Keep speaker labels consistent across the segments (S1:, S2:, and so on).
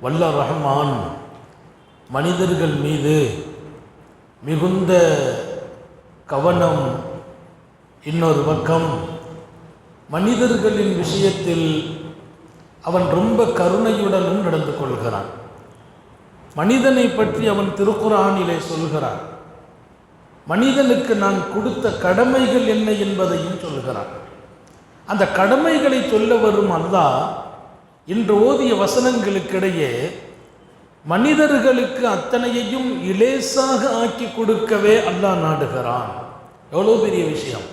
S1: வல்ல ரஹ்மான் மனிதர்கள் மீது மிகுந்த கவனம் இன்னொரு பக்கம் மனிதர்களின் விஷயத்தில் அவன் ரொம்ப கருணையுடனும் நடந்து கொள்கிறான். மனிதனை பற்றி அவன் திருக்குறானிலே சொல்கிறான். மனிதனுக்கு நான் கொடுத்த கடமைகள் என்ன என்பதையும் சொல்கிறான். அந்த கடமைகளை சொல்ல வரும் அல்லாஹ் இன்று ஓதிய வசனங்களுக்கிடையே மனிதர்களுக்கு அத்தனையையும் இலேசாக ஆக்கி கொடுக்கவே அல்லாஹ் நாடுகிறான். எவ்வளோ பெரிய விஷயம்.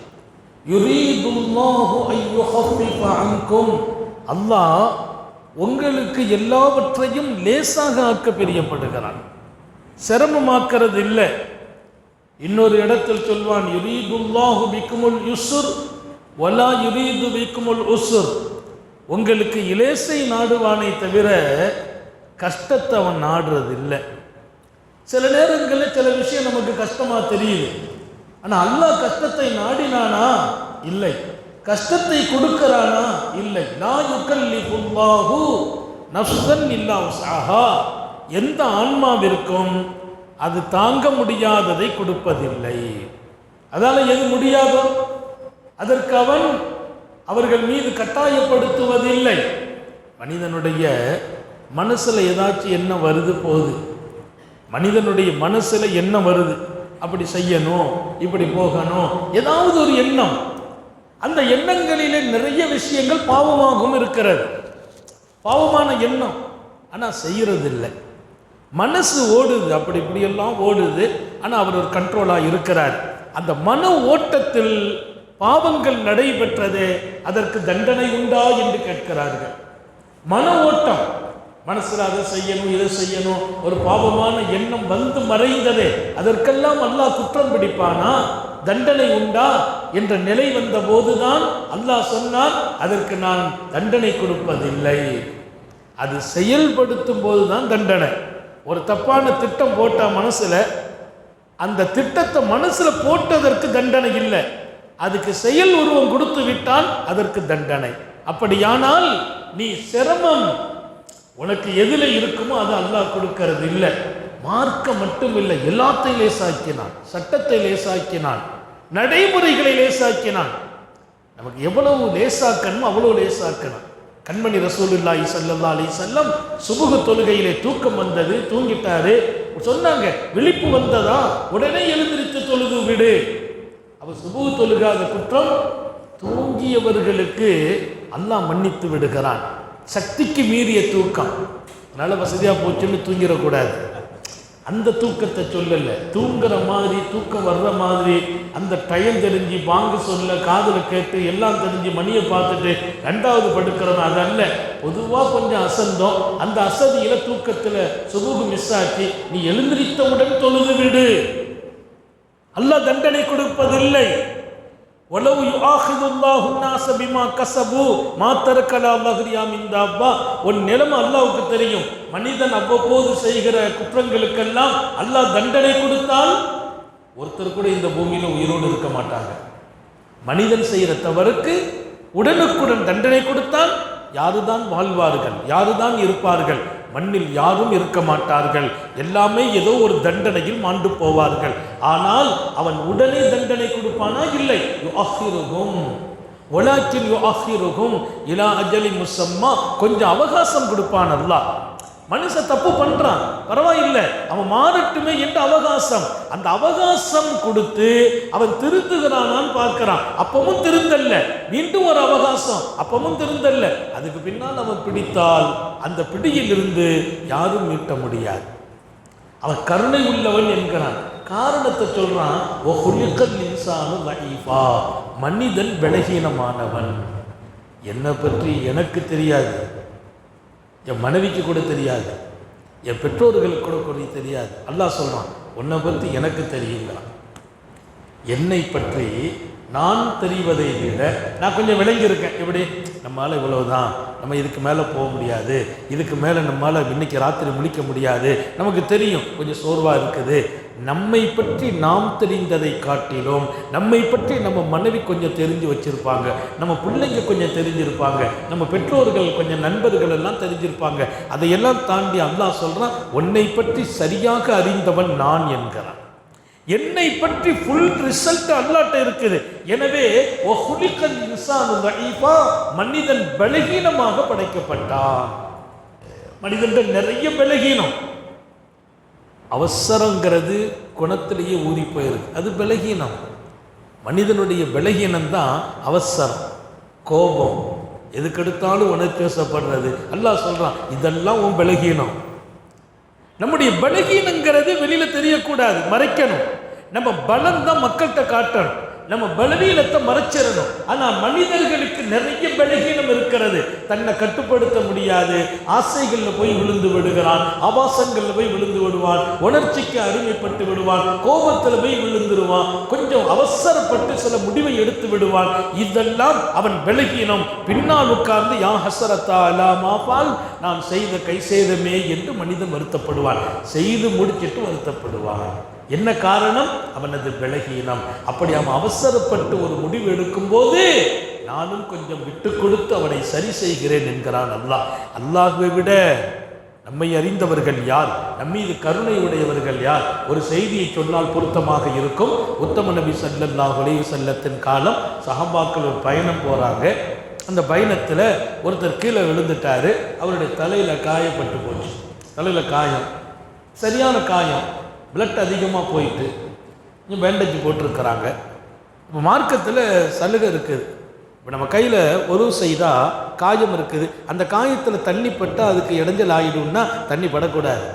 S1: அல்லாஹ் உங்களுக்கு எல்லாவற்றையும் லேசாக ஆக்க பிரியப்படுகிறான். சிரமமாக்கிறது இல்லை இன்னொரு இடத்தில் சொல்வான் யுரீதுல்லாஹு பிக்குமுல் யுசுர் வலா யுரீது பிக்குமுல் உசுர் உங்களுக்கு இலேசை நாடுவானை தவிர கஷ்டத்தை அவன் நாடுறது இல்லை சில நேரங்களில் சில விஷயம் நமக்கு கஷ்டமாக தெரியுது. ஆனால் அல்லாஹ் கஷ்டத்தை நாடினானா? இல்லை. கஷ்டத்தை கொடுக்கறானா? இல்லை. லா யுகல்லிஃபுல்லாஹு நஃப்ஸன் இல்லா சாஹா எந்த ஆன்மாவிற்கும் அது தாங்க முடியாததை கொடுப்பதில்லை. அதால் எது முடியாதோ? அதற்கு அவன் அவர்கள் மீது கட்டாயப்படுத்துவதில்லை. மனிதனுடைய மனசில் ஏதாச்சும் என்ன வருது போகுது. மனிதனுடைய மனசில் என்ன வருது? அப்படி செய்யணும் இப்படி போகணும் ஏதாவது ஒரு எண்ணம். அந்த எண்ணங்களிலே நிறைய விஷயங்கள் பாவமாகவும் இருக்கிறது. பாவமான எண்ணம். ஆனால் செய்கிறதில்லை இல்லை மனசு ஓடுது அப்படி இப்படியெல்லாம் ஓடுது. ஆனால் அவர் ஒரு கண்ட்ரோலாக இருக்கிறார். அந்த மன ஓட்டத்தில் பாவங்கள் நடைபெற்றதே அதற்கு தண்டனை உண்டா என்று கேட்கிறார்கள். மன ஓட்டம். மனசில் அதை செய்யணும் இதை செய்யணும். ஒரு பாவமான எண்ணம் வந்து மறைந்ததே. அதற்கெல்லாம் அல்லாஹ் குற்றம் பிடிப்பானா? தண்டனை உண்டா? என்ற நிலை வந்த போதுதான் அல்லாஹ் சொன்னால் அதற்கு நான் தண்டனை கொடுப்பதில்லை. அது செயல்படுத்தும் போதுதான் தண்டனை. ஒரு தப்பான திட்டம் போட்ட மனசுல அந்த திட்டத்தை மனசுல போட்டதற்கு தண்டனை இல்லை. அதுக்கு செயல் உருவம் கொடுத்து விட்டால் அதற்கு தண்டனை. அப்படியானால் நீ சிரமம். உனக்கு எதில் இருக்குமோ அது அல்லாஹ் கொடுக்கறது இல்லை மார்க்கம் மட்டும் இல்லை எல்லாத்தையும் லேசாக்கினான் சட்டத்தை லேசாக்கினான் நடைமுறைகளை லேசாக்கினான். நமக்கு எவ்வளவு லேசாக்கணுமோ அவ்வளவு லேசாக்கணும். கண்மணி ரசூலுல்லாஹி சல்லல்லா அலி செல்லம் சுபுகு தொழுகையிலே தூக்கம் வந்தது தூங்கிட்டாரு. சொன்னாங்க விழிப்பு வந்ததா? உடனே எழுந்திருத்து தொழுது விடு. அப்போ சுபுகு தொழுகாத குற்றம் தூங்கியவர்களுக்கு அல்லாஹ் மன்னித்து விடுகிறான். சக்திக்கு மீறிய தூக்கம். நல்ல வசதியாக போச்சுன்னு தூங்கிடக்கூடாது. அந்த தூக்கத்தை சொல்லல. தூங்குற மாதிரி தூக்கம் வர்ற மாதிரி அந்த டயம் தெரிஞ்சு வாங்க சொல்ல காதில் கேட்டு எல்லாம் தெரிஞ்சு மணியை பார்த்துட்டு ரெண்டாவது படுக்கிறவன் அது அல்ல. பொதுவாக கொஞ்சம் அசந்தோம். அந்த அசதியில தூக்கத்தில் சுபுகு மிஸ் ஆச்சு. நீ எழுந்திரித்தவுடன் தொழுது விடு. அல்லாஹ் தண்டனை கொடுப்பதில்லை وَلَوْ يُؤَاخِذُ اللَّهُ النَّاسَ بِمَا كَسَبُوا مَا تَرَكَ عَلَى ظَهْرِهَا مِنْ دَابَّةٍ உன் நிலைமை அல்லாஹ்வுக்கு தெரியும் மனிதன் அவ்வப்போது செய்கிற குற்றங்களுக்கெல்லாம் அல்லாஹ் தண்டனை கொடுத்தால் ஒருத்தர் கூட இந்த பூமியில உயிரோடு இருக்க மாட்டாங்க மனிதன் செய்கிற தவறுக்கு உடனுக்குடன் தண்டனை கொடுத்தால் யாருதான் வாழ்வார்கள் யாருதான் இருப்பார்கள் மண்ணில் யாரும் இருக்க மாட்டார்கள். எல்லாமே ஏதோ ஒரு தண்டனையில் மாண்டு போவார்கள். ஆனால் அவன் உடனே தண்டனை கொடுப்பானா? இல்லை. யுஅஹிருஹும். யோ யுஅஹிருஹும். இலா அஜலி முசம்மா. கொஞ்சம் அவகாசம் கொடுப்பான் அல்லாஹ். மனுஷன் தப்பு பண்றான். பரவாயில்லை. அவன் மாறட்டுமே என்ற அவகாசம். அந்த அவகாசம் கொடுத்து அவன் திருந்துகிறானான்னு பார்க்கிறான். அப்பவும் திருந்தல்ல. மீண்டும் ஒரு அவகாசம். அப்பவும் திருந்தல்ல. அதுக்கு பின்னால் அவன் பிடித்தால் அந்த பிடியிலிருந்து யாரும் மீட்ட முடியாது. அவன் கருணை உள்ளவன் என்கிறான். காரணத்தை சொல்றான். ஓ ஹுலிகல் இன்சானு லஈஃபா மனிதன் பலகீனமானவன் என்னை பற்றி எனக்கு தெரியாது. என் மனைவிக்கு கூட தெரியாது. என் பெற்றோர்களுக்கு கூட தெரியாது. அல்லாஹ் சொல்கிறான் உன்னை பற்றி எனக்கு தெரியுங்கிறான் என்னை பற்றி நான் தெரிவதை விட நான் கொஞ்சம் விளங்கி இருக்கேன் எப்படி? நம்மளால் இவ்வளவுதான். நம்ம இதுக்கு மேலே போக முடியாது. இதுக்கு மேலே நம்மளால் இன்னைக்கு ராத்திரி முழிக்க முடியாது. நமக்கு தெரியும் கொஞ்சம் சோர்வாக இருக்குது. நம்மை பற்றி நாம் தெரிந்ததை காட்டிலும் நம்மை பற்றி நம்ம மனைவி கொஞ்சம் தெரிஞ்சு வச்சிருப்பாங்க நம்ம பிள்ளைங்க கொஞ்சம் தெரிஞ்சிருப்பாங்க நம்ம பெற்றோர்கள் கொஞ்சம் நண்பர்கள் எல்லாம் தெரிஞ்சிருப்பாங்க. அதையெல்லாம் தாண்டி அல்லா சொல்கிறான் உன்னை பற்றி சரியாக அறிந்தவன் நான் என்கிறான். என்னை பற்றி ஃபுல் ரிசல்ட் அல்லாட்ட இருக்குது. எனவே மனிதன் பலகீனமாக படைக்கப்பட்டான். மனிதன்கள் நிறைய பலகீனம். அவசரங்கிறது குணத்திலேயே ஊறி போயிருக்கு. அது பலகீனம். மனிதனுடைய பலகீனம் தான் அவசரம் கோபம். எதுக்கெடுத்தாலும் உனக்கு பேசப்படுறது. அல்லாஹ் சொல்கிறான் இதெல்லாம் உன் பலகீனம். நம்முடைய பலகீனங்கிறது வெளியில் தெரியக்கூடாது மறைக்கணும். நம்ம பலம் தான் மக்கள்கிட்ட காட்டணும். நம்ம பலவீனத்தை மறைச்சிடணும். ஆனால் மனிதர்களுக்கு நிறைய பலகீனம் இருக்கிறது. தன்னை கட்டுப்படுத்த முடியாது. ஆசைகளில் போய் விழுந்து விடுகிறான். ஆபாசங்களில் போய் விழுந்து விடுவான். உணர்ச்சிக்கு அருமைப்பட்டு விடுவான். கோபத்தில் போய் விழுந்துருவான். கொஞ்சம் அவசரப்பட்டு சில முடிவை எடுத்து விடுவான். இதெல்லாம் அவன் பலகீனம் பின்னால் உட்கார்ந்து யா ஹசரத்தா அலாமாபால் நான் செய்த கை செய்தமே என்று மனிதன் வருத்தப்படுவான். செய்து முடிச்சிட்டு வருத்தப்படுவான். என்ன காரணம்? அவனது பலகீனம் அப்படி அவன் அவசரப்பட்டு ஒரு முடிவு எடுக்கும்போது நானும் கொஞ்சம் விட்டு கொடுத்து அவனை சரி செய்கிறேன் என்கிறான் அல்லாஹ். அல்லாஹுவை விட நம்மை அறிந்தவர்கள் யார்? நம்மீது கருணை உடையவர்கள் யார்? ஒரு செய்தியை சொன்னால் பொருத்தமாக இருக்கும். உத்தம நபி சல்லல்லா உலக செல்லத்தின் காலம் சஹாபாக்கள் ஒரு பயணம் போகிறாங்க அந்த பயணத்தில் ஒருத்தர் கீழே விழுந்துட்டாரு. அவருடைய தலையில் காயப்பட்டு போச்சு. தலையில் காயம். சரியான காயம். பிளட் அதிகமாக போயிட்டு இங்கே பேண்டேஜ் போட்டிருக்கிறாங்க. இப்போ மார்க்கத்தில் சலுகை இருக்குது. இப்போ நம்ம கையில் ஒரு செய்தால் காயம் இருக்குது. அந்த காயத்தில் தண்ணி பட்டால் அதுக்கு இடைஞ்சல் ஆகிடும்னா தண்ணி படக்கூடாது.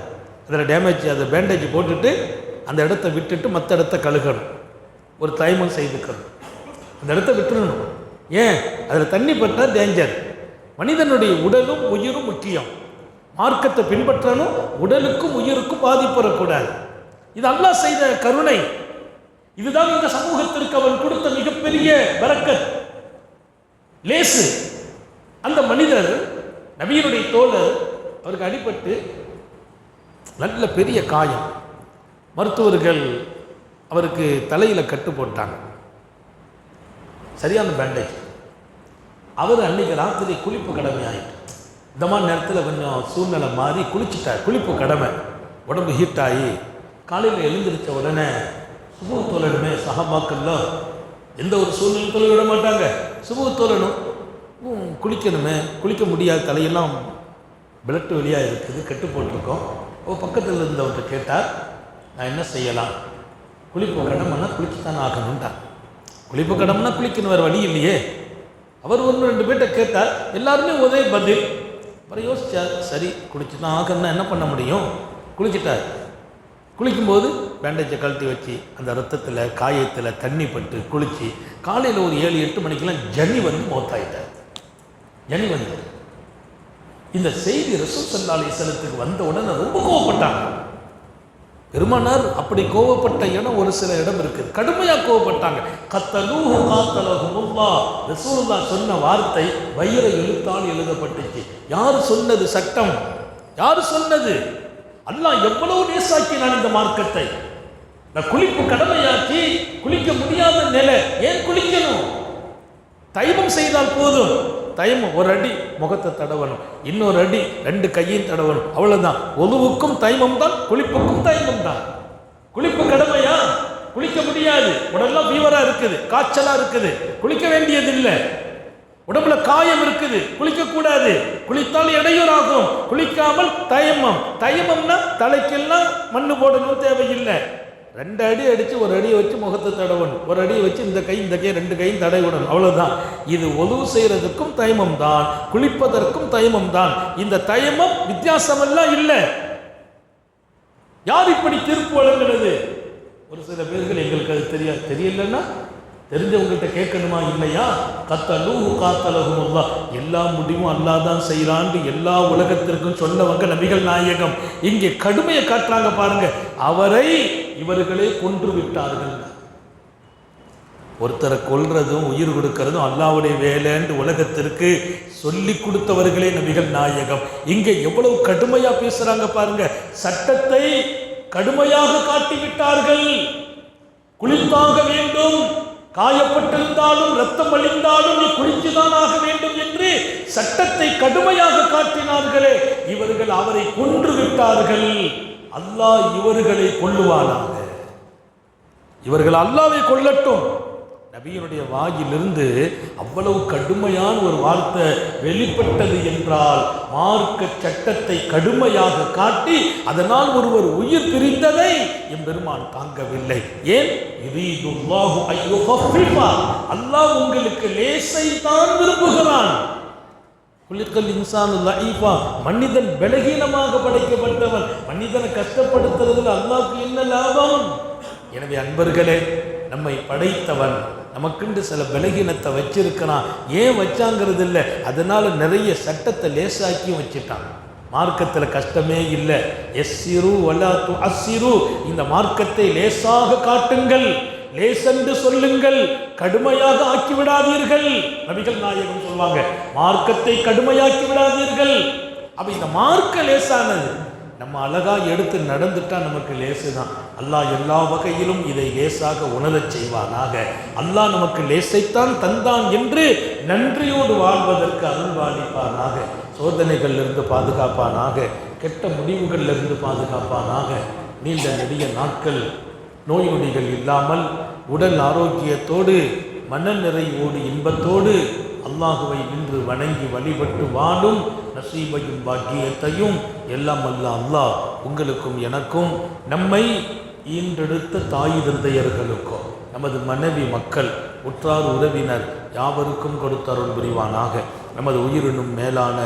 S1: அதில் டேமேஜ் அதை பேண்டேஜ் போட்டுட்டு அந்த இடத்த விட்டுட்டு மற்ற இடத்த கழுகணும். ஒரு தைமம் செய்துக்கணும். அந்த இடத்த விட்டுடணும் ஏன்? அதில் தண்ணி பட்டால் டேஞ்சர் மனிதனுடைய உடலும் உயிரும் முக்கியம். மார்க்கத்தை பின்பற்றணும். உடலுக்கும் உயிருக்கும் பாதிப்பு வரக்கூடாது. இது அல்லாஹ் செய்த கருணை. இதுதான் இந்த சமூகத்திற்கு அவன் கொடுத்த மிகப்பெரிய பரக்கத் லேசு. அந்த மனிதர் நபியினுடைய தோழர் அவருக்கு அடிபட்டு நல்ல பெரிய காயம். மருத்துவர்கள் அவருக்கு தலையில் கட்டு போட்டாங்க. சரியான பேண்டேஜ் அவர் அன்னைக்கு ராத்திரி குளிப்பு கடமை ஆகிட்டு இந்த மாதிரி நேரத்தில் கொஞ்சம் சூழ்நிலை மாறி குளிச்சுட்டார். குளிப்பு கடமை. உடம்பு ஹீட் ஆகி காலையில் எழுந்திருச்ச உடனே சுபு தோழனுமே சகபாக்கள்லாம் எந்த ஒரு சூழ்நிலை விட மாட்டாங்க. சுபு தோழனும் ம், குளிக்கணுமே குளிக்க முடியாது தலையெல்லாம் பிளட்டு வெளியாக இருக்குது கெட்டு போட்டிருக்கோம். ஓ பக்கத்தில் இருந்தவர்கிட்ட கேட்டார் நான் என்ன செய்யலாம்? குளிப்பு கடமைன்னா குளிச்சு தானே ஆகணும்ட்டார் குளிப்பு கடமைன்னா குளிக்கணும் வேறு வழி இல்லையே. அவர் ஒன்று ரெண்டு பேர்கிட்ட கேட்டார் எல்லாருமே ஒரே பதில். அப்புறம் யோசிச்சார் சரி குளிச்சு தான் ஆகணும்னா என்ன பண்ண முடியும்? குளிச்சிட்டார். குளிக்கும்போது பேண்டேஜை கழட்டி வச்சு அந்த ரத்தத்தில் காயத்தில் தண்ணி பட்டு குளித்து காலையில் ஒரு ஏழு எட்டு மணிக்கெல்லாம் ஜனி வந்து மௌத்தாயிட்டார். ஜனி வந்து இந்த செய்தி ரசூல் சல்லா அலிஸ்லத்துக்கு வந்த உடனே ரொம்ப கோவப்பட்டாங்க. பெருமானார் அப்படி கோவப்பட்ட இடம் ஒரு சில இடம் இருக்குது கடுமையாக கோவப்பட்டாங்க. கத்தலூஹு காத்தலகுமுல்லா ரசூலுல்லா சொன்ன வார்த்தை வயிற எழுத்தால் எழுதப்பட்டுச்சு. யார் சொன்னது சட்டம்? யார் சொன்னது? அல்லாஹ் எவ்வளவு நேசாக்கினான் இந்த மார்க்கத்தை? நான் குளிப்பு கடமையாக்கி குளிக்க முடியாத நிலை. ஏன் குளிக்கணும்? தைமம் செய்தால் போதும். தைமம் ஒரு அடி முகத்தை தடவணும். இன்னொரு அடி ரெண்டு கையையும் தடவணும். அவ்வளவுதான். ஒதுவுக்கும் தைமம் தான் குளிப்புக்கும் தைமம் தான். குளிப்பு கடமையா? குளிக்க முடியாது. உடல்லாம் ஃபீவரா இருக்குது. காய்ச்சலா இருக்குது. குளிக்க வேண்டியதில்லை. உடம்புல காயம் இருக்குது குளிக்க கூடாது குளித்தால் இடையூறாகும். குளிக்காமல் தயமம். தயமம்னா தலைக்கெல்லாம் மண்ணு போடணும் தேவையில்லை. ரெண்டு அடி அடித்து ஒரு அடியை வச்சு முகத்தை தடவணும். ஒரு அடியை வச்சு இந்த கை இந்த கை ரெண்டு கையும் தடவி விடணும். அவ்வளவுதான். இது ஒழுவு செய்யறதுக்கும் தயமம் தான் குளிப்பதற்கும் தயமம் தான் இந்த தயமம் வித்தியாசமெல்லாம் இல்லை. யார் இப்படி தீர்ப்பு வழங்குறது ஒரு சில பேர்கள் எங்களுக்கு அது தெரியாது. தெரியலன்னா தெரிஞ்சவங்கள்ட்ட கேட்கணுமா இல்லையா? கத்தலும் காத்தலகும் அல்லா எல்லா முடிவும் அல்லாஹ் தான் செய்கிறான்னு எல்லா உலகத்திற்கும் சொன்னவங்க நபிகள் நாயகம். இங்கே கடுமையை காட்டுறாங்க பாருங்க. அவரை இவர்களே கொன்று விட்டார்கள். ஒருத்தரை கொல்றதும் உயிர் கொடுக்கறதும் அல்லாவுடைய வேலைன்னு உலகத்திற்கு சொல்லி கொடுத்தவர்களே நபிகள் நாயகம். இங்கே எவ்வளவு கடுமையா பேசுறாங்க பாருங்க. சட்டத்தை கடுமையாக காட்டிவிட்டார்கள். குளித்தாக வேண்டும். காயப்பட்டிருந்தாலும் ரத்தம் வழிந்தாலும் நீ குளிச்சுதான் ஆக வேண்டும் என்று சட்டத்தை கடுமையாக காட்டினார்களே. இவர்கள் அவரை கொன்று விட்டார்கள். அல்லாஹ் இவர்களை கொல்லுவானாக. இவர்கள் அல்லாவை கொள்ளட்டும் நபியினுடைய வாயிலிருந்து அவ்வளவு கடுமையான ஒரு வார்த்தை வெளிப்பட்டது என்றால் மார்க்க சட்டத்தை கடுமையாக காட்டி அதனால் ஒருவர் உயிர் பிரிந்ததை எம்பெருமான் தாங்கவில்லை. ஏன்? அல்லாஹ் உங்களுக்கு லேசை தான் விரும்புகிறான். மனிதன் பலகீனமாக படைக்கப்பட்டவன். மனிதனை கஷ்டப்படுத்துறதுல அல்லாவுக்கு என்ன லாபம்? எனவே அன்பர்களே நம்மை படைத்தவன் நமக்குண்டு சில பலகீனத்தை வச்சிருக்கிறான் ஏன் வச்சாங்கிறது இல்லை அதனால நிறைய சட்டத்தை லேசாக்கியும் வச்சுட்டான் மார்க்கத்தில் கஷ்டமே இல்லை. எஸ்ஸிரு வலா து அஸ்ஸிரு. இந்த மார்க்கத்தை லேசாக காட்டுங்கள். லேசென்று சொல்லுங்கள். கடுமையாக ஆக்கி விடாதீர்கள் நபிகள் நாயகம் சொல்வாங்க மார்க்கத்தை கடுமையாக்கி விடாதீர்கள் அப்ப இந்த மார்க்க லேசானது. நம்ம அழகாக எடுத்து நடந்துட்டா நமக்கு லேசு தான் அல்லாஹ் எல்லா வகையிலும் இதை லேசாக உணரச் செய்வானாக. அல்லாஹ் நமக்கு லேசைத்தான் தந்தான் என்று நன்றியோடு வாழ்வதற்கு அருள்வாளிப்பானாக. சோதனைகளிலிருந்து பாதுகாப்பானாக. கெட்ட முடிவுகளிலிருந்து பாதுகாப்பானாக. நீண்ட நெடிய நாட்கள் நோய் நொடிகள் இல்லாமல் உடல் ஆரோக்கியத்தோடு மன நிறைவோடு இன்பத்தோடு அல்லாஹுவை நின்று வணங்கி வழிபட்டு வாழும் நசீபையும் பாக்கியத்தையும் எல்லாம் அல்ல அல்லாஹ் உங்களுக்கும் எனக்கும் நம்மை ஈன்றெடுத்த தாய் தந்தையர்களுக்கும் நமது மனைவி மக்கள் உற்றார் உறவினர் யாவருக்கும் கொடுத்தருள் புரிவானாக. நமது உயிரினும் மேலான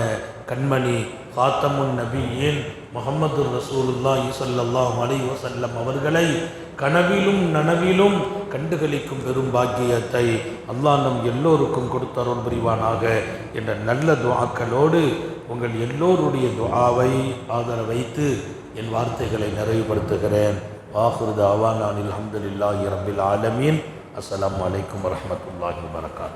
S1: கண்மணி காத்தமுன் நபி ஏன் முகமது ரசூலுல்லா ஸல்லல்லாஹு அலைஹி வஸல்லம் அவர்களை கனவிலும் நனவிலும் கண்டுகளிக்கும் பெரும் பாக்கியத்தை அல்லாஹ் நம் எல்லோருக்கும் கொடுத்தருள் புரிவானாக என்ற நல்ல துவாக்களோடு உங்கள் எல்லோருடைய துவாவை ஆதர வைத்து என் வார்த்தைகளை நிறைவுபடுத்துகிறேன். வாஹுரு நான் அஹமதுல்லாஹி ரபில் ஆலமீன். அஸ்லாம் அலைக்கும் வரமத்துல்லாஹி வரகாத்